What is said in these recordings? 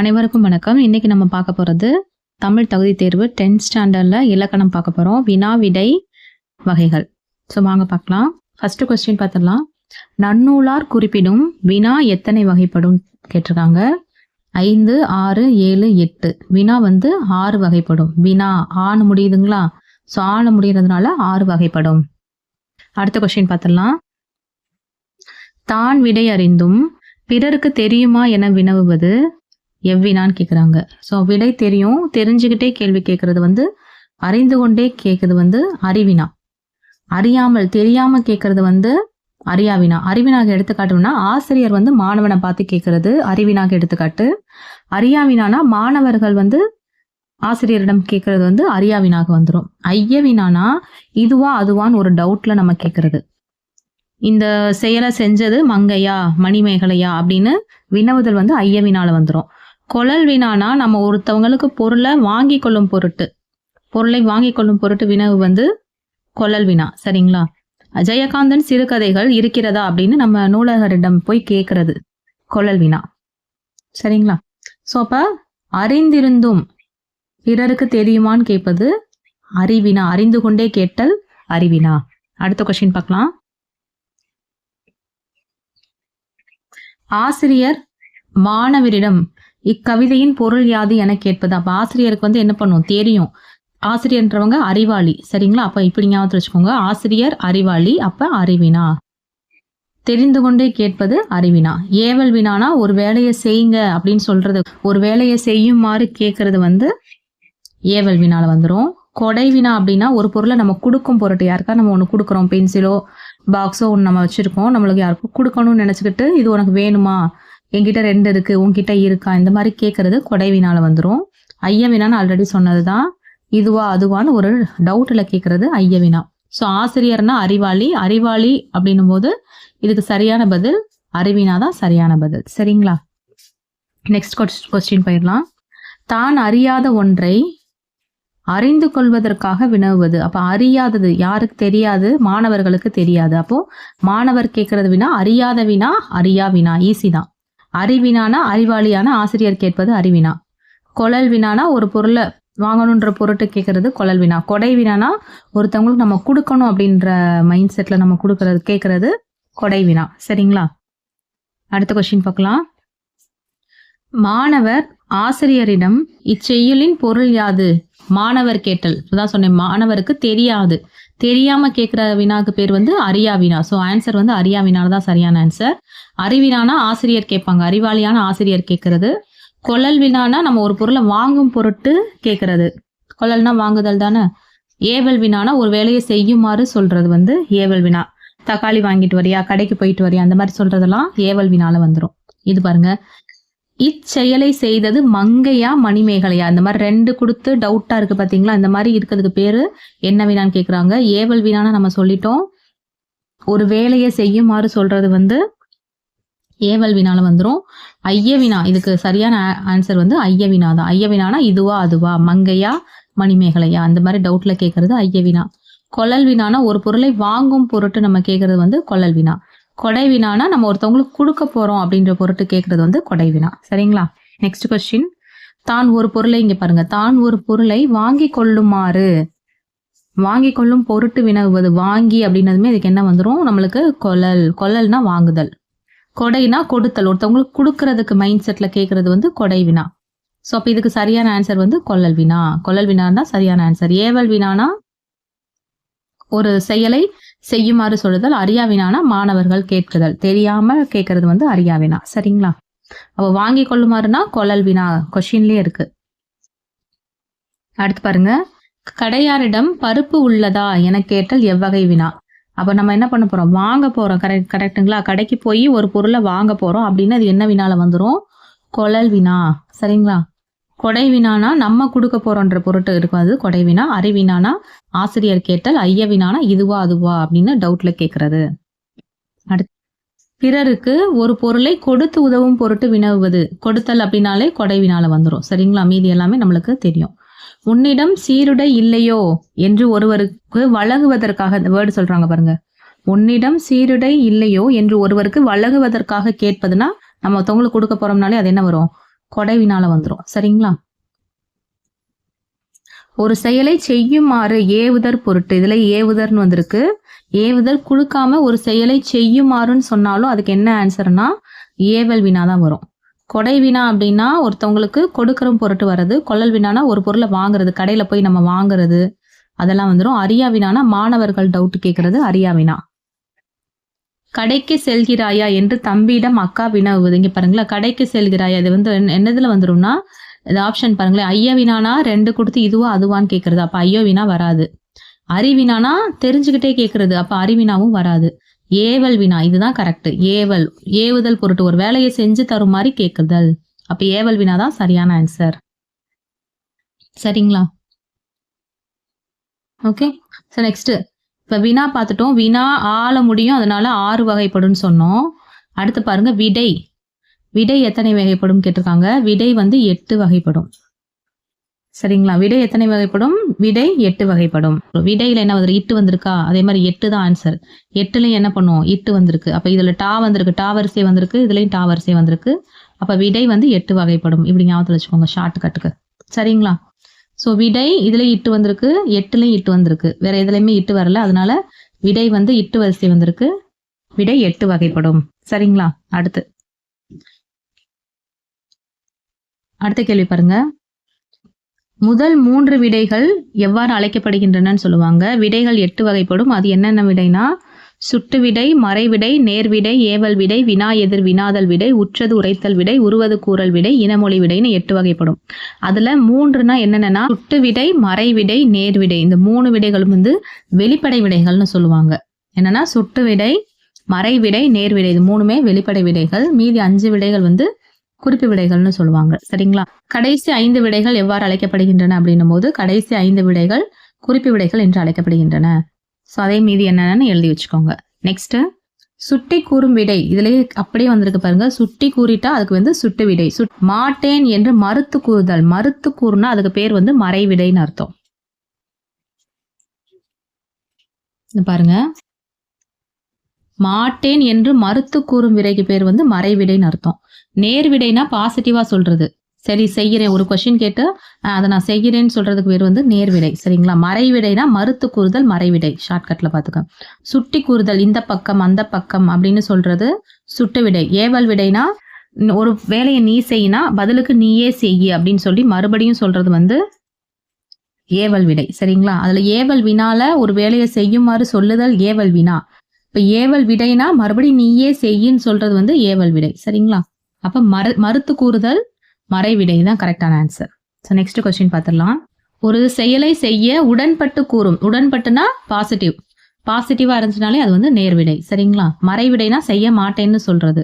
அனைவருக்கும் வணக்கம். இன்னைக்கு நம்ம பார்க்க போகிறது தமிழ் தகுதி தேர்வு டென்த் ஸ்டாண்டர்டில் இலக்கணம் பார்க்க போகிறோம் வினா விடை வகைகள். ஸோ வாங்க பார்க்கலாம். ஃபஸ்ட்டு கொஸ்டின் பார்த்துடலாம். நன்னூலார் குறிப்பிடும் வினா எத்தனை வகைப்படும் கேட்டிருக்காங்க. ஐந்து ஆறு ஏழு எட்டு. வினா வந்து ஆறு வகைப்படும். வினா ஆணு முடியுதுங்களா? ஸோ ஆணு முடிகிறதுனால ஆறு வகைப்படும். அடுத்த கொஸ்டின் பார்த்துடலாம். தான் விடை அறிந்தும் பிறருக்கு தெரியுமா என வினவுவது எவ்வினான்னு கேட்குறாங்க ஸோ விடை தெரியும். தெரிஞ்சுக்கிட்டே கேள்வி கேட்குறது வந்து அறிந்து கொண்டே கேட்குறது வந்து அறிவினா. அறியாமல் தெரியாமல் கேட்கறது வந்து அறியாவினா. அறிவினாக எடுத்துக்காட்டுனா ஆசிரியர் வந்து மாணவனை பார்த்து கேட்கறது அறிவினாக எடுத்துக்காட்டு. அறியாவினானா மாணவர்கள் வந்து ஆசிரியரிடம் கேட்கறது வந்து அறியாவினாக வந்துடும் ஐயவினானா இதுவா அதுவான்னு ஒரு டவுட்ல நம்ம கேட்கறது இந்த செயலை செஞ்சது மங்கையா மணிமேகலையா அப்படின்னு வினவுதல் வந்து ஐயவினால வந்துடும் கொழல் வினானா நம்ம ஒருத்தவங்களுக்கு பொருளை வாங்கி கொள்ளும் பொருட்டு. பொருளை வாங்கி கொள்ளும் பொருட்டு வினவு வந்து கொழல் வினா சரிங்களா? ஜெயகாந்தன் சிறுகதைகள் இருக்கிறதா அப்படின்னு நம்ம நூலகரிடம் போய் கேட்கறது கொழல் வினா. சரிங்களா? ஸோ அப்ப அறிந்திருந்தும் பிறருக்கு தெரியுமான்னு கேட்பது அறிவினா அறிந்து கொண்டே கேட்டல் அறிவினா. அடுத்த கொஸ்டின் பார்க்கலாம். ஆசிரியர் மாணவரிடம் இக்கவிதையின் பொருள் யாது என கேட்பது. அப்போ ஆசிரியருக்கு வந்து என்ன பண்ணும்? தெரியும். ஆசிரியர்ன்றவங்க அறிவாளி. சரிங்களா? அப்போ இப்படி ஞாபகத்தில் வச்சுக்கோங்க. ஆசிரியர் அறிவாளி அப்ப அறிவினா. தெரிந்து கொண்டே கேட்பது அறிவினா. ஏவல் வினானா ஒரு வேலையை செய்யுங்க அப்படின்னு சொல்றது. ஒரு வேலையை செய்யுமாறு கேட்கறது வந்து ஏவல் வினால வந்துடும் கொடை வினா அப்படின்னா ஒரு பொருளை நம்ம கொடுக்கும் பொருட்டு. யாருக்கா நம்ம ஒன்று கொடுக்குறோம். பென்சிலோ பாக்ஸோ ஒன்று நம்ம வச்சுருக்கோம். நம்மளுக்கு யாருக்கும் கொடுக்கணும்னு நினச்சிக்கிட்டு இது உனக்கு வேணுமா? என்கிட்ட ரெண்டு இருக்கு உன்கிட்ட இருக்கா? இந்த மாதிரி கேட்கறது கொடைவினால வந்துடும் ஐயவினான்னு ஆல்ரெடி சொன்னது தான் இதுவா அதுவான்னு ஒரு டவுட்டில் கேட்கறது ஐயவினா ஸோ ஆசிரியர்னா அறிவாளி அறிவாளி அப்படின்னும் போது இதுக்கு சரியான பதில் அறிவினா தான் சரியான பதில். சரிங்களா? நெக்ஸ்ட் கொஸ்டின் போயிடலாம். தான் அறியாத ஒன்றை அறிந்து கொள்வதற்காக வினவுவது. அப்போ அறியாதது யாருக்கு தெரியாது? மாணவர்களுக்கு தெரியாது. அப்போ மாணவர் கேட்கறது வினா அறியாத வினா அறியா வினா. ஈஸி தான். அறிவினானா அறிவாளியான ஆசிரியர் கேட்பது அறிவினா. கொழல் வினானா ஒரு பொருளை வாங்கணுன்ற பொருட்டு கேட்கறது கொழல் வினா. கொடை வினானா ஒருத்தவங்களுக்கு நம்ம கொடுக்கணும் அப்படின்ற மைண்ட் செட்ல நம்ம கொடுக்கறது கேட்கறது கொடை வினா. சரிங்களா? அடுத்த கொஸ்டின் பார்க்கலாம். மாணவர் ஆசிரியரிடம் இச்செய்யுளின் பொருள் யாது? மாணவர் கேட்டல். அதான் சொன்னேன் மாணவருக்கு தெரியாது. தெரியாம கேட்குற வினாக்கு பேர் வந்து அரியா வினா. ஸோ ஆன்சர் வந்து அரியா வினா தான் சரியான ஆன்சர் அறிவினானா ஆசிரியர் கேட்பாங்க. அறிவாளியான ஆசிரியர் கேட்கறது கொள்ளல் வினானா நம்ம ஒரு பொருளை வாங்கும் பொருட்டு கேட்கறது கொள்ளல்னா வாங்குதல் தானே? ஏவல் வினானா ஒரு வேலையை செய்யுமாறு சொல்றது வந்து ஏவல் வினா. தக்காளி வாங்கிட்டு வரியா? கடைக்கு போயிட்டு வரியா? அந்த மாதிரி சொல்றதெல்லாம் ஏவல் வினால வந்துடும் இது பாருங்க. இச்செயலை செய்தது மங்கையா மணிமேகலையா? இந்த மாதிரி ரெண்டு கொடுத்து டவுட்டா இருக்கு பாத்தீங்களா? இந்த மாதிரி இருக்கிறதுக்கு பேரு என்ன வினான்னு கேக்குறாங்க. ஏவல் வினான்னு நம்ம சொல்லிட்டோம். ஒரு வேலையை செய்யுமாறு சொல்றது வந்து ஏவல் வினால வந்துடும் ஐய வினா இதுக்கு சரியான ஆன்சர் வந்து ஐய வினா தான். ஐய வினானா இதுவா அதுவா? மங்கையா மணிமேகலையா? அந்த மாதிரி டவுட்ல கேட்கறது ஐய வினா. கொழல் வினானா ஒரு பொருளை வாங்கும் பொருட்டு நம்ம கேட்கறது வந்து கொழல் வினா. கொடைவினானா நம்ம ஒருத்தவங்களுக்கு கொடுக்க போறோம் அப்படின்ற பொருட்டு கேட்கறது வந்து கொடைவினா. சரிங்களா? நெக்ஸ்ட் கொஸ்டின் தான் ஒரு பொருளை இங்க பாருங்க. தான் ஒரு பொருளை வாங்கி கொள்ளுமாறு. வாங்கி கொள்ளும் பொருட்டு வினவுவது வாங்கி அப்படின்னதுமே இதுக்கு என்ன வந்துடும் நம்மளுக்கு கொலல் கொலல்னா வாங்குதல். கொடைனா கொடுத்தல். ஒருத்தவங்களுக்கு கொடுக்கறதுக்கு மைண்ட் செட்ல கேட்கறது வந்து கொடை வினா ஸோ அப்போ இதுக்கு சரியான ஆன்சர் வந்து கொள்ளல் வினா. கொள்ளல் வினா தான் சரியான ஆன்சர் ஏவல் வினானா ஒரு செயலை செய்யுமாறு சொல்லுதல் அறியாவினானா மாணவர்கள் கேட்குதல். தெரியாம கேட்கறது வந்து அறியாவினா. சரிங்களா? அப்போ வாங்கி கொள்ளுமாறுனா கொள்ளல் வினா கொஷின்லயே இருக்கு. அடுத்து பாருங்க. கடையாரிடம் பருப்பு உள்ளதா என கேட்டல் எவ்வகை வினா. அப்போ நம்ம என்ன பண்ண போறோம்? வாங்க போறோம். கரெக்ட் கரெக்ட்டுங்களா? கடைக்கு போய் ஒரு பொருளை வாங்க போறோம். அப்படின்னு அது என்ன வினால வந்துடும் கொழல் வினா. சரிங்களா? கொடைவினானா நம்ம கொடுக்க போறோன்ற பொருட்டு இருக்கும். அது அறிவினானா ஆசிரியர் கேட்டல் ஐயவினானா இதுவா அதுவா அப்படின்னு டவுட்ல கேட்கறது அடுத்து பிறருக்கு ஒரு பொருளை கொடுத்து உதவும் பொருட்டு வினவுவது. கொடுத்தல் அப்படின்னாலே கொடைவினால வந்துடும் சரிங்களா? மீதி எல்லாமே நம்மளுக்கு தெரியும். உன்னிடம் சீருடை இல்லையோ என்று ஒருவருக்கு வழங்குவதற்காக இந்த வேர்டு சொல்றாங்க பாருங்க. உன்னிடம் சீருடை இல்லையோ என்று ஒருவருக்கு வழங்குவதற்காக கேட்பதுன்னா நம்ம ஒருத்தவங்களுக்கு கொடுக்க போறோம்னாலே அது என்ன வரும்? கொடைவினால வந்துடும் சரிங்களா? ஒரு செயலை செய்யுமாறு ஏவுதர் பொருட்டு இதுல ஏவுதர்னு வந்திருக்கு. ஏவுதல் குழுக்காம ஒரு செயலை செய்யுமாறுன்னு சொன்னாலும் அதுக்கு என்ன ஆன்சர்னா ஏவல் வினா தான் வரும். கொடை வினா அப்படின்னா ஒருத்தவங்களுக்கு கொடுக்கற பொருட்டு வர்றது கொள்ளல் வினானா ஒரு பொருளை வாங்குறது கடையில போய் நம்ம வாங்குறது அதெல்லாம் வந்துடும் அரியா வினானா மாணவர்கள் டவுட் கேட்கறது அரியா வினா. கடைக்கு செல்கிறாயா என்று தம்பியிடம் அக்கா வினவுவது. இங்க பாருங்களேன் கடைக்கு செல்கிறாயா? இது வந்து என்னதில் என்னதுல வந்துரும்னா இது ஆப்ஷன் பாருங்களேன் ஐயா வினானா ரெண்டு கொடுத்து இதுவா அதுவான்னு கேட்கறது அப்ப ஐயோ வினா வராது. அறிவினானா தெரிஞ்சுக்கிட்டே கேட்கறது அப்ப அறிவினாவும் வராது. ஏவல் வினா இதுதான் கரெக்ட் ஏவல் ஏவுதல் பொருட்டு ஒரு வேலையை செஞ்சு தரும் மாதிரி கேட்குதல் அப்ப ஏவல் வினா தான் சரியான ஆன்சர் சரிங்களா? ஓகே ஸோ நெக்ஸ்ட் இப்போ வினா பார்த்துட்டோம். வினா ஆள முடியும். அதனால ஆறு வகைப்படும்னு சொன்னோம். அடுத்து பாருங்க விடை. விடை எத்தனை வகைப்படும் கேட்டிருக்காங்க. விடை வந்து எட்டு வகைப்படும். சரிங்களா? விடை எத்தனை வகைப்படும்? விடை எட்டு வகைப்படும். விடையில என்ன வந்து இட்டு வந்திருக்கா? அதே மாதிரி எட்டு தான் ஆன்சர் எட்டுலையும் என்ன பண்ணுவோம்? இட்டு வந்திருக்கு. அப்ப இதுல டா வந்திருக்கு. டா வரிசை வந்திருக்கு. இதுலயும் டா வரிசை வந்திருக்கு. அப்ப விடை வந்து எட்டு வகைப்படும். இப்படி ஞாபகத்தில் வச்சுக்கோங்க ஷார்ட் கட்டுக்கு சரிங்களா? ஸோ விடை இதுலேயும் இட்டு வந்திருக்கு எட்டுலையும் இட்டு வந்திருக்கு. வேற எதுலையுமே இட்டு வரல. அதனால விடை வந்து இட்டு வரிசை வந்திருக்கு. விடை எட்டு வகைப்படும். சரிங்களா? அடுத்து. அடுத்த கேள்வி பாருங்க. முதல் மூன்று விடைகள் எவ்வாறு அழைக்கப்படுகின்றனன்னு சொல்லுவாங்க. விடைகள் எட்டு வகைப்படும். அது என்னென்ன விடைனா சுட்டு விடை மறைவிடை நேர்விடை ஏவல் விடை வினா எதிர் வினாதல் விடை உற்றது உரைத்தல் விடை உருவது கூறல் விடை இனமொழி விடைன்னு எட்டு வகைப்படும். அதுல மூன்றுனா என்னென்னா சுட்டு விடை மறைவிடை நேர்விடை. இந்த மூணு விடைகளும் வந்து வெளிப்படை விடைகள்னு சொல்லுவாங்க. என்னன்னா சுட்டு விடை மறைவிடை நேர்விடை இது மூணுமே வெளிப்படை விடைகள். மீதி அஞ்சு விடைகள் வந்து குறிப்பு விடைகள்னு சொல்லுவாங்க. சரிங்களா? கடைசி ஐந்து விடைகள் எவ்வாறு அழைக்கப்படுகின்றன அப்படின்னும் போது கடைசி ஐந்து விடைகள் குறிப்பு விடைகள் என்று அழைக்கப்படுகின்றன. ஸோ அதே மீதி என்னென்னு எழுதி வச்சுக்கோங்க. நெக்ஸ்ட்டு சுட்டி கூறும் விடை. இதுலயே அப்படியே வந்திருக்கு பாருங்க. சுட்டி கூறிட்டா அதுக்கு வந்து சுட்டு விடை. சுட் மாட்டேன் என்று மறுத்து கூறுதல். மறுத்து கூறுனா அதுக்கு பேர் வந்து மறைவிடைன்னு அர்த்தம். பாருங்க. மாட்டேன் என்று மறுத்து கூறும் விடைக்கு பேர் வந்து மறைவிடைன்னு அர்த்தம். நேர்விடைனா பாசிட்டிவா சொல்றது. சரி செய்கிறேன். ஒரு கொஷின் கேட்டு அதை நான் செய்கிறேன்னு சொல்கிறதுக்கு பேர் வந்து நேர்விடை. சரிங்களா? மறைவிடைனா மறுத்து கூறுதல் மறைவிடை. ஷார்ட்கட்டில் பார்த்துக்க. சுட்டி கூறுதல் இந்த பக்கம் அந்த பக்கம் அப்படின்னு சொல்கிறது சுட்டு விடை. ஏவல் விடைனா ஒரு வேலையை நீ செய்யினா பதிலுக்கு நீயே செய்யி அப்படின்னு சொல்லி மறுபடியும் சொல்கிறது வந்து ஏவல் விடை. சரிங்களா? அதில் ஏவல் வினால ஒரு வேலையை செய்யுமாறு சொல்லுதல் ஏவல் வினா. இப்போ ஏவல் விடைனா மறுபடியும் நீயே செய்யின்னு சொல்கிறது வந்து ஏவல் விடை. சரிங்களா? அப்போ மறு மறுத்து கூறுதல் மறைவிடை தான் கரெக்டான ஆன்சர் ஸோ நெக்ஸ்ட் கொஸ்டின் பார்த்துடலாம். ஒரு செயலை செய்ய உடன்பட்டு கூறும். உடன்பட்டுனா பாசிட்டிவ் பாசிட்டிவாக இருந்துச்சுனாலே அது வந்து நேர்விடை. சரிங்களா? மறைவிடைனா செய்ய மாட்டேன்னு சொல்றது.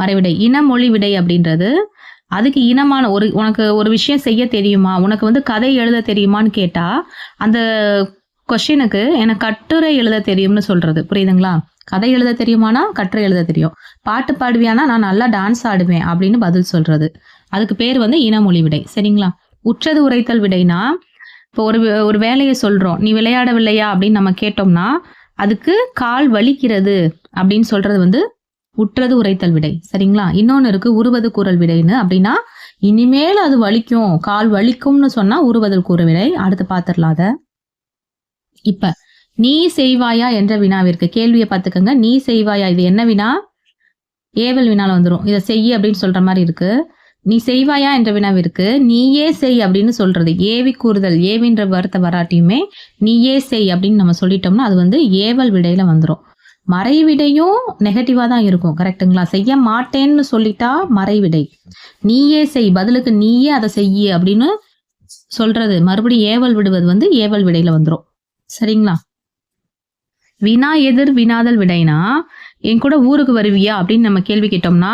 மறைவிடை. இனமொழி விடை அப்படின்றது. அதுக்கு இனமான ஒரு உனக்கு ஒரு விஷயம் செய்ய தெரியுமா? உனக்கு வந்து கதை எழுத தெரியுமான்னு கேட்டா அந்த கொஷினுக்கு எனக்கு கட்டுரை எழுத தெரியும்னு சொல்றது. புரியுதுங்களா? கதை எழுத தெரியுமானா கட்டுரை எழுத தெரியும். பாட்டு பாடுவியானா நான் நல்லா டான்ஸ் ஆடுவேன் அப்படின்னு பதில் சொல்றது. அதுக்கு பேர் வந்து இனமொழி விடை. சரிங்களா? உற்றது உரைத்தல் விடைனா இப்போ ஒரு ஒரு வேலையை சொல்கிறோம் நீ விளையாடவில்லையா அப்படின்னு நம்ம கேட்டோம்னா அதுக்கு கால் வலிக்கிறது அப்படின்னு சொல்றது வந்து உற்றது உரைத்தல் விடை. சரிங்களா? இன்னொன்று இருக்கு உருவது கூறல் விடைன்னு. அப்படின்னா இனிமேல் அது வலிக்கும். கால் வலிக்கும்னு சொன்னா உருவதல் கூற விடை. அடுத்து பார்த்துடலாம் அதை. இப்ப நீ செய்வாயா என்ற வினாவிற்கு கேள்வியை பார்த்துக்கங்க. நீ செய்வாயா இது என்ன வினா? ஏவல் வினால வந்துடும் இதை செய் அப்படின்னு சொல்ற மாதிரி இருக்கு. நீ செய்வாயா என்ற வினாவிற்கு நீயே செய் அப்படின்னு சொல்றது. ஏவி கூறுதல் ஏவின்ற வார்த்தை வராட்டியுமே நீயே செய் அப்படின்னு நம்ம சொல்லிட்டோம்னா அது வந்து ஏவல் விடையில வந்துடும் மறைவிடையும் நெகட்டிவா தான் இருக்கும் கரெக்ட்டுங்களா செய்ய மாட்டேன்னு சொல்லிட்டா மறைவிடை நீயே செய் பதிலுக்கு நீயே அதை செய்ய அப்படின்னு சொல்றது. மறுபடியும் ஏவல் விடுவது வந்து ஏவல் விடையில வந்துடும் சரிங்களா? வினா எதிர் வினாதல் விடைனா என் கூட ஊருக்கு வருவியா? அப்படின்னு நம்ம கேள்வி கேட்டோம்னா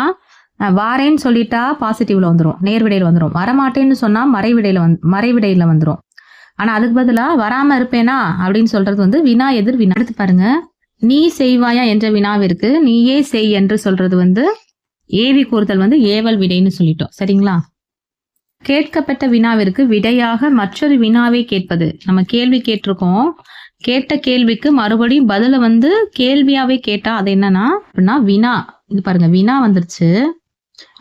வாரேன்னு சொல்லிட்டா பாசிட்டிவ்ல வந்துடும் நேர்விடையில் வந்துரும். வரமாட்டேன்னு சொன்னா மறைவிடையில வந்து மறைவிடையில வந்துடும் ஆனா அதுக்கு பதிலா வராம இருப்பேனா அப்படின்னு சொல்றது வந்து வினா எதிர் வினா. எடுத்து பாருங்க. நீ செய்வாயா என்ற வினாவிற்கு நீயே செய் என்று சொல்றது வந்து ஏவி கூறுதல் வந்து ஏவல் விடைன்னு சொல்லிட்டோம். சரிங்களா? கேட்கப்பட்ட வினாவிற்கு விடையாக மற்றொரு வினாவை கேட்பது. நம்ம கேள்வி கேட்டிருக்கோம். கேட்ட கேள்விக்கு மறுபடியும் பதில வந்து கேள்வியாவே கேட்டா அது என்னன்னா அப்படின்னா வினா. இது பாருங்க வினா வந்துருச்சு.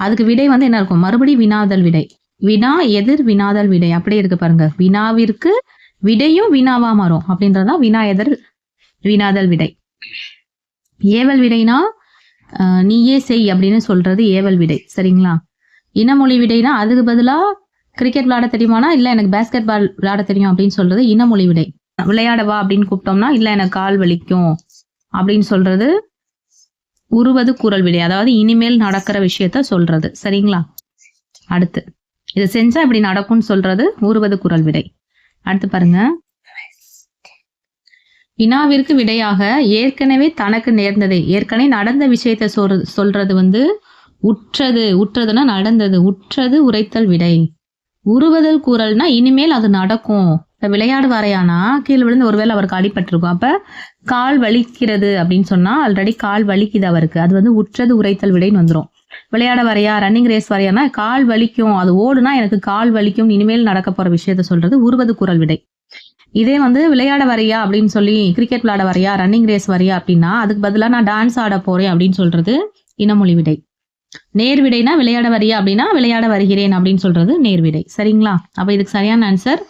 அதுக்கு விடை வந்து என்ன இருக்கும்? மறுபடியும் வினாதல் விடை. வினா எதிர் வினாதல் விடை. அப்படியே இருக்கு பாருங்க. வினாவிற்கு விடையும் வினாவா மாறும். அப்படின்றதுதான் வினா எதிர் வினாதல் விடை. ஏவல் விடைனா நீயே செய் அப்படின்னு சொல்றது ஏவல் விடை. சரிங்களா? இனமொழி விடைனா அதுக்கு பதிலா கிரிக்கெட் விளையாட தெரியுமானா? இல்ல எனக்கு பேஸ்கெட் பால் விளையாட தெரியும் அப்படின்னு சொல்றது இனமொழி விடை. விளையாட வா அப்படின்னு கூப்பிட்டோம்னா இல்ல எனக்கு கால் வலிக்கும் அப்படின்னு சொல்றது உருவது குரல் விடை அதாவது இனிமேல் நடக்கிற விஷயத்த சொல்றது. சரிங்களா? அடுத்து. இதை செஞ்சா இப்படி நடக்கும்னு சொல்றது உருவது குரல் விடை. அடுத்து பாருங்க. வினாவிற்கு விடையாக ஏற்கனவே தனக்கு நேர்ந்ததை. ஏற்கனவே நடந்த விஷயத்த சொல் சொல்றது வந்து உற்றது. உற்றதுன்னா நடந்தது. உற்றது உரைத்தல் விடை. உருவதல் கூறல்னா இனிமேல் அது நடக்கும். விளையாடுவாரையானா? கீழே விழுந்து ஒருவேளை அவருக்கு அடிபட்டிருக்கும். அப்ப கால் வலிக்கிறது அப்படின்னு சொன்னா ஆல்ரெடி கால் வலிக்குது அவருக்கு. அது வந்து உற்றது உரைத்தல் விடைன்னு வந்துரும். விளையாட வரையா ரன்னிங் ரேஸ் வரையானா? கால் வலிக்கும். அது ஓடுனா எனக்கு கால் வலிக்கும் இனிமேல் நடக்க போற விஷயத்த சொல்றது உருவது குரல் விடை. இதே வந்து விளையாட வரையா அப்படின்னு சொல்லி கிரிக்கெட் விளையாட வரையா ரன்னிங் ரேஸ் வரையா அப்படின்னா அதுக்கு பதிலா நான் டான்ஸ் ஆட போறேன் அப்படின்னு சொல்றது இனமொழி விடை. நேர்விடைனா விளையாட வரியா அப்படின்னா விளையாட வருகிறேன் அப்படின்னு சொல்றது நேர்விடை சரிங்களா? அப்ப இதுக்கு சரியான ஆன்சர்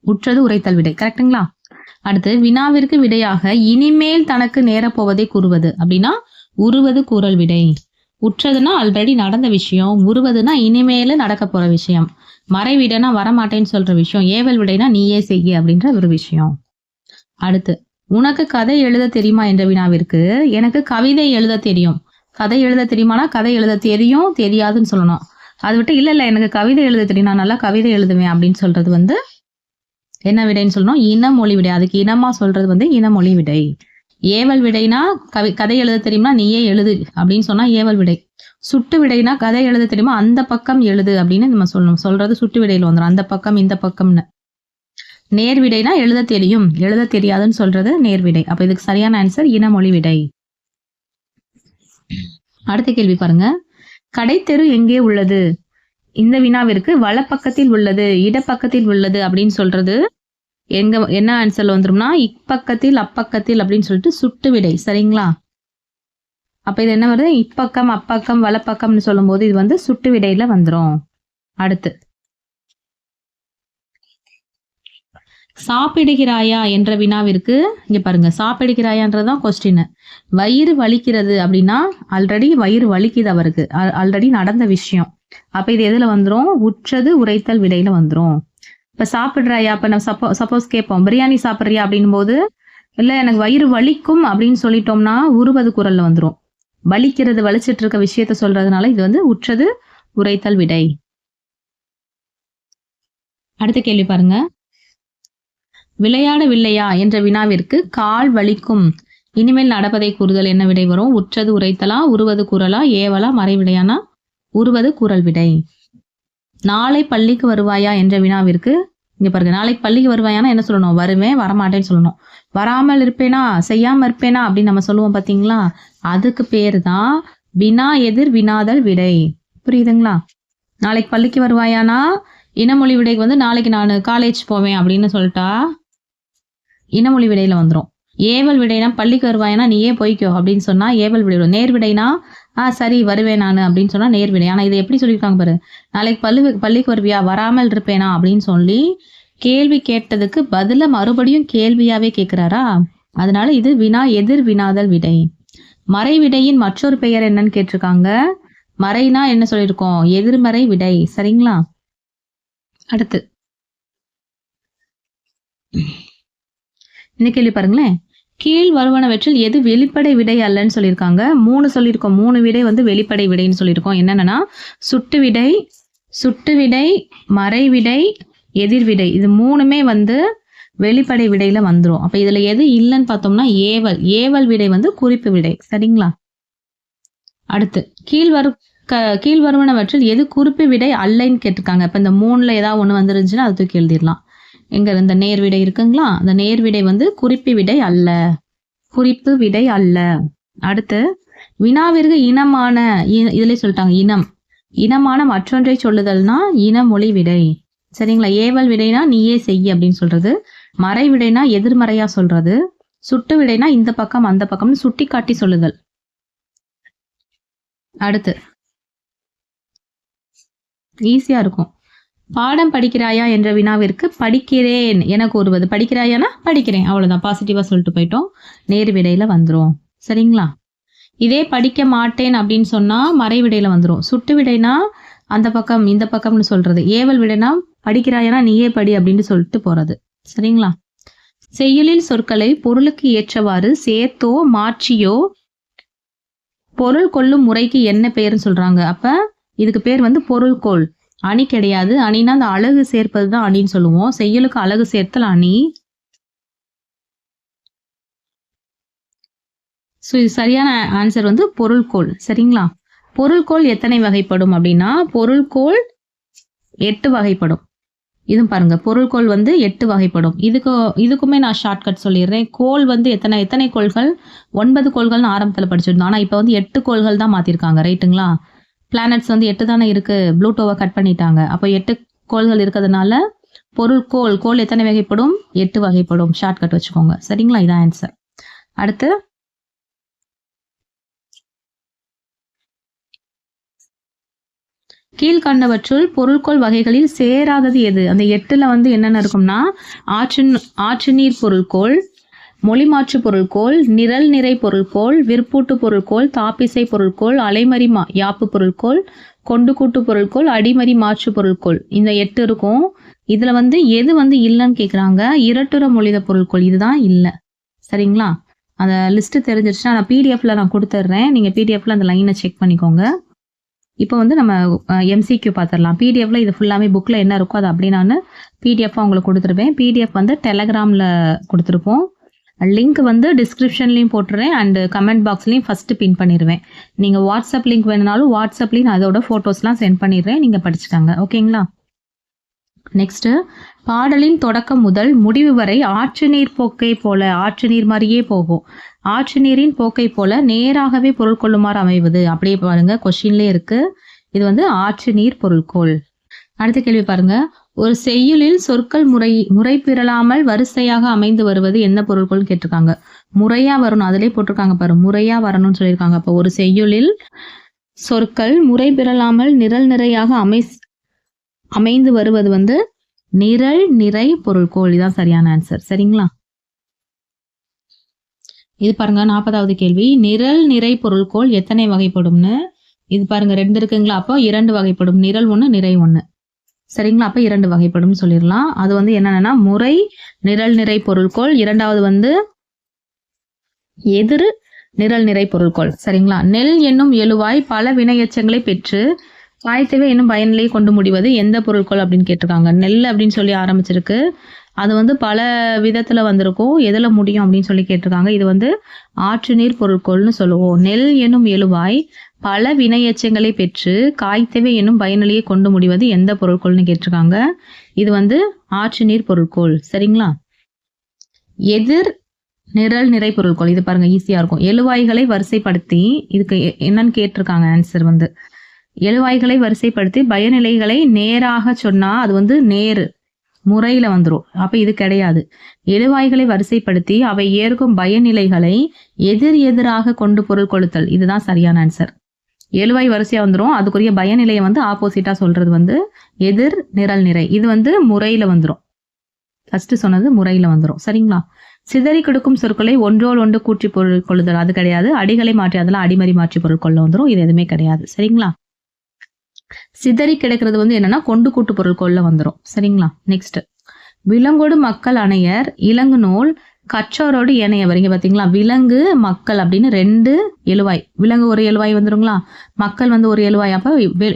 உற்றது உரைத்தல் விடை. கரெக்டுங்களா அடுத்து வினாவிற்கு விடையாக இனிமேல் தனக்கு நேரப் போவதை கூறுவது. அப்படின்னா உருவது கூறல் விடை. உற்றதுன்னா ஆல்ரெடி நடந்த விஷயம். உருவதுன்னா இனிமேல நடக்க போற விஷயம். மறைவிடனா வரமாட்டேன்னு சொல்ற விஷயம். ஏவல் விடைனா நீயே செய்ய அப்படின்ற ஒரு விஷயம். அடுத்து உனக்கு கதை எழுத தெரியுமா என்ற வினாவிற்கு எனக்கு கவிதை எழுத தெரியும். கதை எழுத தெரியுமானா கதை எழுத தெரியும் தெரியாதுன்னு சொல்லணும். அது விட்டு இல்ல இல்லை எனக்கு கவிதை எழுத தெரியும். நான் நல்லா கவிதை எழுதுவேன் அப்படின்னு சொல்றது வந்து என்ன விடைன்னு சொல்லணும்? இனமொழி விடை. அதுக்கு இனமா சொல்றது வந்து இனமொழி விடை. ஏவல் விடைனா கவி கதை எழுத தெரியுமா நீயே எழுது அப்படின்னு சொன்னா ஏவல் விடை. சுட்டு விடைனா கதை எழுத தெரியுமா? அந்த பக்கம் எழுது அப்படின்னு நம்ம சொல்லணும். சொல்றது சுட்டு விடையில வந்துடும் அந்த பக்கம் இந்த பக்கம்னு. நேர் விடைனா எழுத தெரியும். எழுத தெரியாதுன்னு சொல்றது நேர் விடை. அப்ப இதுக்கு சரியான ஆன்சர் இனமொழி விடை. அடுத்த கேள்வி பாருங்க. கடைத்தெரு எங்கே உள்ளது? இந்த வினாவிற்கு வலப்பக்கத்தில் உள்ளது இடப்பக்கத்தில் உள்ளது அப்படின்னு சொல்றது எங்க என்ன ஆன்சர்ல வந்துரும்னா இப்பக்கத்தில் அப்பக்கத்தில் அப்படின்னு சொல்லிட்டு சுட்டு விடை சரிங்களா? அப்ப இது என்ன வருது? இப்பக்கம் அப்பக்கம் வலப்பக்கம்னு சொல்லும்போது இது வந்து சுட்டு விடையில வந்துடும் அடுத்து. சாப்பிடுகிறாயா என்ற வினாவிற்கு இங்க பாருங்க சாப்பிடுகிறாயான்றதுதான் கொஸ்டின் வயிறு வலிக்கிறது அப்படின்னா ஆல்ரெடி வயிறு வலிக்குது அவருக்கு. ஆல்ரெடி நடந்த விஷயம். அப்ப இது எதுல வந்துரும்? உற்றது உரைத்தல் விடையில வந்துரும். இப்ப சாப்பிடுறாயா? இப்ப நம்ம சப்போ சப்போஸ் கேட்போம் பிரியாணி சாப்பிட்றியா? அப்படின் போது இல்ல எனக்கு வயிறு வலிக்கும் அப்படின்னு சொல்லிட்டோம்னா உருவது குரல்ல வந்துரும். வலிக்கிறது வலிச்சிட்டு இருக்க விஷயத்த சொல்றதுனால இது வந்து உற்றது உரைத்தல் விடை. அடுத்த கேள்வி பாருங்க. விளையாடவில்லையா என்ற வினாவிற்கு கால் வலிக்கும். இனிமேல் நடப்பதை கூறுதல் என்ன விடை வரும்? உற்றது உரைத்தலா? உருவது குரலா? ஏவலா? மறைவிடையானா? உருவது குரல் விடை. நாளை பள்ளிக்கு வருவாயா என்ற வினாவிற்கு இங்க பாருங்க நாளைக்கு பள்ளிக்கு வருவாயானா என்ன சொல்லணும்? வருவேன் வரமாட்டேன்னு சொல்லணும். வராமல் இருப்பேனா? செய்யாம இருப்பேனா? அப்படின்னு நம்ம சொல்லுவோம் பாத்தீங்களா? அதுக்கு பேர் தான் வினா எதிர் வினாதல் விடை. புரியுதுங்களா? நாளைக்கு பள்ளிக்கு வருவாயானா? இனமொழி விடைக்கு வந்து நாளைக்கு நான் காலேஜ் போவேன் அப்படின்னு சொல்லிட்டா இனமொழி விடையில வந்துடும் ஏவல் விடைனா பள்ளிக்கு வருவாயனா நீயே போய்க்கோ அப்படின்னு சொன்னா ஏவல் விடை வரும். நேர் விடைனா ஆ சரி வருவேன் நான் அப்படின்னு சொன்னா நேர் விடை. ஆனா இதை எப்படி சொல்லியிருக்காங்க பாரு? நாளைக்கு பள்ளி பள்ளிக்கு வருவியா? வராமல் இருப்பேனா? அப்படின்னு சொல்லி கேள்வி கேட்டதுக்கு பதில மறுபடியும் கேள்வியாவே கேட்கிறாரா அதனால இது வினா எதிர் வினாதல் விடை. மறைவிடையின் மற்றொரு பெயர் என்னன்னு கேட்டிருக்காங்க. மறைனா என்ன சொல்லியிருக்கோம்? எதிர்மறை விடை. சரிங்களா? அடுத்து. இந்த கேள்வி பாருங்களேன். கீழ் வருவனவற்றில் எது வெளிப்படை விடை அல்லன்னு சொல்லியிருக்காங்க. மூணு சொல்லியிருக்கோம். மூணு விடை வந்து வெளிப்படை விடைன்னு சொல்லியிருக்கோம். என்னென்னா சுட்டு விடை சுட்டு விடை மறை விடை எதிர்விடை இது மூணுமே வந்து வெளிப்படை விடையில வந்துடும் அப்போ இதில் எது இல்லைன்னு பார்த்தோம்னா ஏவல். ஏவல் விடை வந்து குறிப்பு விடை. சரிங்களா? அடுத்து கீழ்வரு க கீழ்வருவனவற்றில் எது குறிப்பு விடை அல்லைன்னு கேட்டிருக்காங்க. இப்போ இந்த மூணில் ஏதாவது ஒன்று வந்துருந்துச்சுன்னா அது தூக்கி எழுதிடலாம். எங்கே இந்த நேர்விடை இருக்குங்களா? அந்த நேர்விடை வந்து குறிப்பு விடை அல்ல. குறிப்பு விடை அல்ல. அடுத்து வினாவிற்கு இனமான இ- இதுல சொல்லிட்டாங்க இனம். இனமான மற்றொன்றை சொல்லுதல்னா இனமொழி விடை. சரிங்களா? ஏவல் விடைனா நீயே செய் அப்படின்னு சொல்றது. மறை விடைனா எதிர்மறையா சொல்றது. சுட்டு விடைனா இந்த பக்கம் அந்த பக்கம்னு சுட்டி காட்டி சொல்லுதல். அடுத்து ஈஸியாக இருக்கும். பாடம் படிக்கிறாயா என்ற வினாவிற்கு படிக்கிறேன் என கூறுவது. படிக்கிறாயானா? படிக்கிறேன். அவ்வளோதான் பாசிட்டிவாக சொல்லிட்டு போயிட்டோம். நேர் விடையில் வந்துடும் சரிங்களா? இதே படிக்க மாட்டேன் அப்படின்னு சொன்னால் மறைவிடையில் வந்துடும் சுட்டு விடைனா அந்த பக்கம் இந்த பக்கம்னு சொல்கிறது ஏவல் விடைனா படிக்கிறாயானா நீயே படி அப்படின்னு சொல்லிட்டு போகிறது சரிங்களா? செய்யுளில் சொற்களை பொருளுக்கு ஏற்றவாறு சேர்த்தோ மாற்றியோ பொருள் கொள்ளும் முறைக்கு என்ன பெயர்னு சொல்கிறாங்க அப்போ இதுக்கு பேர் வந்து பொருள்கோள். அணி கிடையாது. அணினா அந்த அழகு சேர்ப்பது தான் அணின்னு சொல்லுவோம். செய்யலுக்கு அழகு சேர்த்தல் அணி. ஸோ இது சரியான ஆன்சர் வந்து பொருள்கோள். சரிங்களா? பொருள்கோள் எத்தனை வகைப்படும் அப்படின்னா பொருள்கோள் எட்டு வகைப்படும். இதுவும் பாருங்க பொருள்கோள் வந்து எட்டு வகைப்படும். இதுக்கு இதுக்குமே நான் ஷார்ட்கட் சொல்லிடுறேன். கோள் வந்து எத்தனை எத்தனை கோள்கள்? ஒன்பது கோள்கள்னு ஆரம்பத்தில் படிச்சிருந்தோம். ஆனால் இப்போ வந்து எட்டு கோள்கள் தான் மாற்றிருக்காங்க ரைட்டுங்களா பிளானட்ஸ் வந்து எட்டு தானே இருக்குது ப்ளூட்டோவை கட் பண்ணிட்டாங்க. அப்போ எட்டு கோள்கள் இருக்கிறதுனால பொருள் கோள் கோல் எத்தனை வகைப்படும்? எட்டு வகைப்படும். ஷார்ட்கட் வச்சுக்கோங்க. சரிங்களா? இதான் ஆன்சர் அடுத்து கீழ்கண்டவற்றுள் பொருட்கோள் வகைகளில் சேராதது எது? அந்த எட்டுல வந்து என்னென்ன இருக்கும்னா ஆற்று ஆற்று நீர் பொருட்கோள் மொழிமாற்று பொருட்கோள் நிரல் நிறை பொருட்கோள் விற்பூட்டு பொருட்கோள் தாப்பிசை பொருட்கோள் அலைமறி மா யாப்பு பொருட்கோள் கொண்டு கூட்டு பொருட்கோள் அடிமறி மாற்று பொருட்கோள் இந்த எட்டு இருக்கும். இதுல வந்து எது வந்து இல்லைன்னு கேட்குறாங்க இரட்டுற மொழித பொருள்கோள். இதுதான் இல்லை. சரிங்களா? அந்த லிஸ்ட்டு தெரிஞ்சிருச்சுன்னா நான் பிடிஎஃப்ல நான் கொடுத்துட்றேன். நீங்கள் பிடிஎஃப்ல அந்த லைனை செக் பண்ணிக்கோங்க. இப்போ வந்து நம்ம எம்சிக்யூ பார்த்துடலாம் பிடிஎஃப்ல இது ஃபுல்லாமே புக்கில் என்ன இருக்கோ அது அப்படியே நான் பிடிஎஃப் உங்களுக்கு கொடுத்துருப்பேன் பிடிஎஃப் வந்து டெலகிராமில் கொடுத்துருப்போம். லிங்க் வந்து டிஸ்கிரிப்ஷன்லேயும் போட்டுறேன் அண்டு கமெண்ட் பாக்ஸ்லேயும் ஃபஸ்ட்டு பின் பண்ணிடுவேன் நீங்கள் வாட்ஸ்அப் லிங்க் வேணுனாலும் வாட்ஸ்அப்லேயும் நான் அதோட ஃபோட்டோஸ்லாம் சென்ட் பண்ணிடுறேன். நீங்கள் படிச்சுட்டாங்க ஓகேங்களா நெக்ஸ்ட்டு பாடலின் தொடக்கம் முதல் முடிவு வரை ஆற்று நீர் போக்கை போல ஆற்று நீர் மாதிரியே போகும். ஆற்று நீரின் போக்கை போல நேராகவே பொருள் கொள்ளுமாறு அமைவது. அப்படியே பாருங்க கொஷின்லேயே இருக்குது இது வந்து ஆற்று நீர் பொருள்கோள் அடுத்த கேள்வி பாருங்க. ஒரு செய்யுளில் சொற்கள் முறை முறை பிறலாமல் வரிசையாக அமைந்து வருவது என்ன பொருட்கள் கேட்டிருக்காங்க? முறையா வரணும். அதிலே போட்டிருக்காங்க பாரு. முறையா வரணும்னு சொல்லியிருக்காங்க. அப்போ ஒரு செய்யுளில் சொற்கள் முறை பிறலாமல் நிரல் நிறையாக அமை அமைந்து வருவது வந்து நிரல் நிறை பொருள்கோள். இதான் சரியான ஆன்சர் சரிங்களா? இது பாருங்க நாற்பதாவது கேள்வி. நிரல் நிறை பொருள்கோள் எத்தனை வகைப்படும்னு? இது பாருங்க ரெண்டு இருக்குங்களா? அப்போ இரண்டு வகைப்படும். நிரல் ஒன்று நிறை ஒன்று சரிங்களா? அப்போ இரண்டு வகைப்படும் சொல்லிடலாம். அது வந்து என்னென்னா முறை நிரல் நிறை பொருட்கோள் இரண்டாவது வந்து எதிர் நிரல் நிறை பொருட்கோள் சரிங்களா? நெல் என்னும் எழுவாய் பல வினையச்சங்களை பெற்று காய்த்தவை என்னும் பயனிலே கொண்டு முடிவது எந்த பொருட்கள் அப்படின்னு கேட்டிருக்காங்க. நெல் அப்படின்னு சொல்லி ஆரம்பிச்சிருக்கு. அது வந்து பல விதத்தில் வந்திருக்கும். எதில் முடியும் அப்படின்னு சொல்லி கேட்டிருக்காங்க. இது வந்து ஆற்று நீர் பொருட்கோள்னு சொல்லுவோம். நெல் என்னும் எழுவாய் பல வினையச்சங்களை பெற்று காய்த்தவை என்னும் பயனிலையை கொண்டு முடிவது எந்த பொருட்கள்னு கேட்டிருக்காங்க. இது வந்து ஆற்று நீர் பொருட்கோள். சரிங்களா? எதிர் நிரல் நிறை பொருட்கள். இது பாருங்க ஈஸியா இருக்கும். எழுவாய்களை வரிசைப்படுத்தி இதுக்கு என்னன்னு கேட்டிருக்காங்க ஆன்சர் வந்து. எழுவாய்களை வரிசைப்படுத்தி பயநிலைகளை நேராக சொன்னா அது வந்து நேரு. முறையில வந்துடும் அப்ப இது கிடையாது. எழுவாய்களை வரிசைப்படுத்தி அவை ஏற்கும் பயநிலைகளை எதிர் எதிராக கொண்டு பொருள் கொளுத்தல். இதுதான் சரியான ஆன்சர் எழுவாய் வரிசையா வந்துடும் அதுக்குரிய பயநிலையை வந்து ஆப்போசிட்டா சொல்றது வந்து எதிர் நிரல் நிறை. இது வந்து முறையில வந்துடும் ஃபர்ஸ்ட் சொன்னது முறையில வந்துடும் சரிங்களா? சிதறி கொடுக்கும் சொற்களை ஒன்றோடு ஒன்று கூற்றி பொருள் கொள்ளுதல் அது கிடையாது. அடிகளை மாற்றி அதெல்லாம் அடிமறி மாற்றி பொருள் கொள்ள வந்துடும் இது எதுவுமே கிடையாது. சரிங்களா? சிதறி கிடைக்கிறது வந்து என்னன்னா கொண்டு கூட்டு பொருள் கொள்ள வந்துடும் சரிங்களா? நெக்ஸ்ட் விலங்கோடு மக்கள் அணையர் இலங்கு நூல் கற்றோரோடு இணையவர் வரீங்க பாத்தீங்களா? விலங்கு மக்கள் அப்படின்னு ரெண்டு எழுவாய். விலங்கு ஒரு எழுவாய் வந்துருங்களா? மக்கள் வந்து ஒரு எழுவாய். அப்ப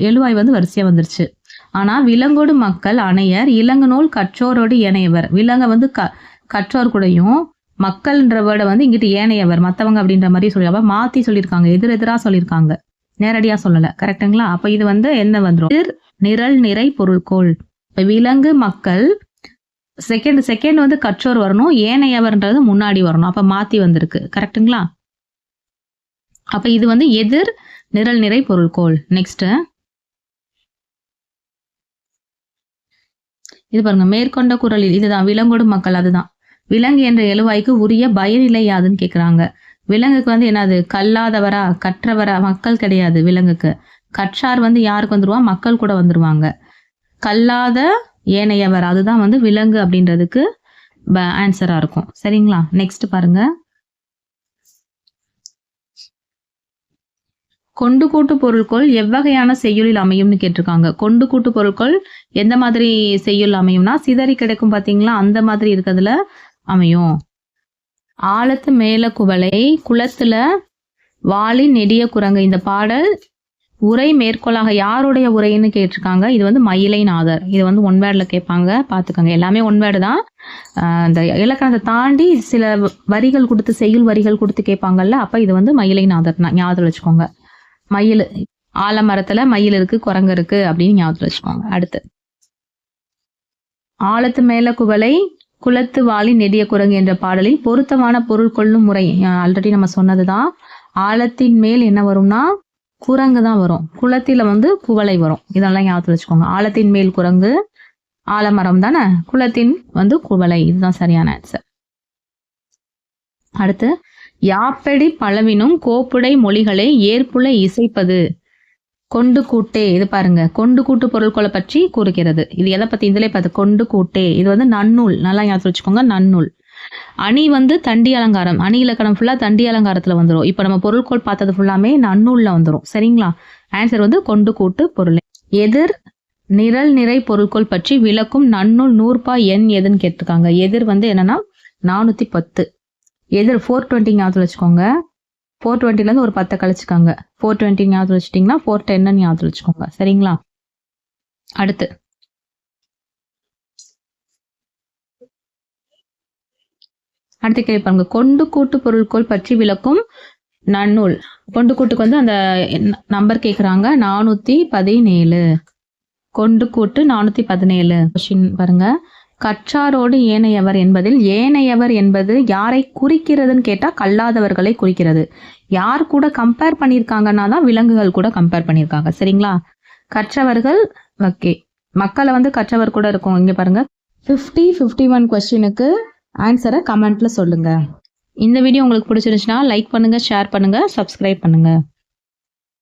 எழுவாய் வந்து வரிசையா வந்துருச்சு. ஆனா விலங்கோடு மக்கள் அணையர் இலங்கு நூல் கற்றோரோடு இணையவர் விலங்க வந்து க கற்றோர் கூடயும் மக்கள்ன்ற வேர்டை வந்து இங்கிட்டு ஏனையவர். மற்றவங்க அப்படின்ற மாதிரி சொல்லி அப்ப மாத்தி சொல்லியிருக்காங்க. எதிர் எதிராக சொல்லியிருக்காங்க. நேரடியா சொல்லல. கரெக்டுங்களா அப்ப இது வந்து என்ன வந்துடும் நிரல் நிறை பொருள்கோள். இப்ப விலங்கு மக்கள் செகண்ட் செகண்ட் வந்து கற்றோர் வரணும் ஏனையவர்ன்றது முன்னாடி வரணும். அப்ப மாத்தி வந்திருக்கு. கரெக்டுங்களா அப்ப இது வந்து எதிர் நிரல் நிறை பொருள்கோள். நெக்ஸ்ட் இது பாருங்க மேற்கொண்ட குரலில் இதுதான். விலங்கோடு மக்கள் அதுதான். விலங்கு என்ற எழுவாய்க்கு உரிய பயனிலை யாதுன்னு கேக்குறாங்க. விலங்குக்கு வந்து என்னது? கல்லாதவரா கற்றவரா? மக்கள் கிடையாது விலங்குக்கு. கற்றார் வந்து யாருக்கு வந்துருவா? மக்கள் கூட வந்துருவாங்க. கல்லாத ஏனையவர். அதுதான் வந்து விலங்கு அப்படின்றதுக்கு ஆன்சரா இருக்கும். சரிங்களா? நெக்ஸ்ட் பாருங்க. கொண்டு கூட்டு பொருட்கள் எவ்வகையான செய்யுளில் அமையும்னு கேட்டிருக்காங்க. கொண்டு கூட்டு பொருட்கள் எந்த மாதிரி செய்யுள் அமையும்னா சிதறி கிடைக்கும் பாத்தீங்களா? அந்த மாதிரி இருக்கிறதுல அமையும். ஆழத்து மேல குவளை குளத்துல வாளி நெடிய குரங்கு. இந்த பாடல் உரை மேற்கோளாக யாருடைய உரைன்னு கேட்டிருக்காங்க? இது வந்து மயிலை நாதர் இது வந்து ஒன் வேர்டில் கேட்பாங்க. பார்த்துக்கோங்க. எல்லாமே ஒன் வேர்டு தான். ஆஹ் இந்த இலக்கணத்தை தாண்டி சில வரிகள் கொடுத்து செய்யுள் வரிகள் கொடுத்து கேட்பாங்கல்ல அப்போ இது வந்து மயிலை நாதர் தான். ஞாபகத்தில் வச்சுக்கோங்க. மயில் ஆலமரத்துல மயில் இருக்கு குரங்கு இருக்கு அப்படின்னு ஞாபகத்தில் வச்சுக்கோங்க. அடுத்து. ஆழத்து மேல குவளை குளத்து வாளி நெடிய குரங்கு என்ற பாடலில் பொருத்தமான பொருள் கொள்ளும் முறை ஆல்ரெடி நம்ம சொன்னதுதான். ஆழத்தின் மேல் என்ன வரும்னா குரங்கு தான் வரும். குளத்தில வந்து குவளை வரும். இதெல்லாம் ஞாபகத்தில் வச்சுக்கோங்க. ஆழத்தின் மேல் குரங்கு ஆலமரம் தானே? குளத்தின் வந்து குவளை. இதுதான் சரியான ஆன்சர் அடுத்து யாப்படி பழவினும் கோப்புடை மொழிகளை ஏற்புல இசைப்பது. கொண்டு கூட்டே இது பாருங்க கொண்டு கூட்டு பொருட்களை பற்றி கூறுகிறது. இது எதை பத்தி? இதுல பார்த்து கொண்டு கூட்டே. இது வந்து நன்னூல். நல்லா ஞாபகம் வச்சுக்கோங்க நன்னூல். அணி வந்து தண்டி அலங்காரம். அணி இலக்கணம் ஃபுல்லா தண்டி அலங்காரத்துல வந்துடும் இப்போ நம்ம பொருட்கள் பார்த்தது ஃபுல்லாமே நன்னூல்ல வந்துடும் சரிங்களா? ஆன்சர் வந்து கொண்டு கூட்டு பொருள். எதிர் நிரல் நிறை பொருட்கள் பற்றி விளக்கும் நன்னூல் நூறுபா எண் எதுன்னு கேட்டிருக்காங்க. எதிர் வந்து என்னன்னா நானூத்தி பத்து. எதிர் ஃபோர் டுவெண்ட்டி ஞாபகத்தில் வச்சுக்கோங்க. ஃபோர் டுவெண்ட்டிலேருந்து ஒரு பத்தை கழிச்சுக்காங்க. ஃபோர் டுவெண்ட்டி ஞாபகம் வச்சுட்டிங்கன்னா ஃபோர் டென்னு ஞாபகம் வச்சுக்கோங்க. சரிங்களா? அடுத்து. அடுத்து கேள்வி பாருங்க. கொண்டு கூட்டு பொருட்கள் பற்றி விளக்கும் நன்னூல். கொண்டு கூட்டுக்கு வந்து அந்த நம்பர் கேட்குறாங்க நானூற்றி பதினேழு. கொண்டு கூட்டு நானூற்றி பதினேழு. கொஷின் பாருங்க. கற்றாரோடு ஏனையவர் என்பதில் ஏனையவர் என்பது யாரை குறிக்கிறதுன்னு கேட்டால் கல்லாதவர்களை குறிக்கிறது. யார் கூட கம்பேர் பண்ணியிருக்காங்கன்னா தான் விலங்குகள் கூட கம்பேர் பண்ணியிருக்காங்க. சரிங்களா? கற்றவர்கள் ஓகே. மக்களை வந்து கற்றவர் கூட இருக்கும். இங்கே பாருங்க. ஃபிஃப்டி ஃபிஃப்டி ஒன் கொஸ்டினுக்கு ஆன்சரை கமெண்ட்ல சொல்லுங்க. இந்த வீடியோ உங்களுக்கு பிடிச்சிருந்துச்சுன்னா லைக் பண்ணுங்க ஷேர் பண்ணுங்க சப்ஸ்கிரைப் பண்ணுங்க.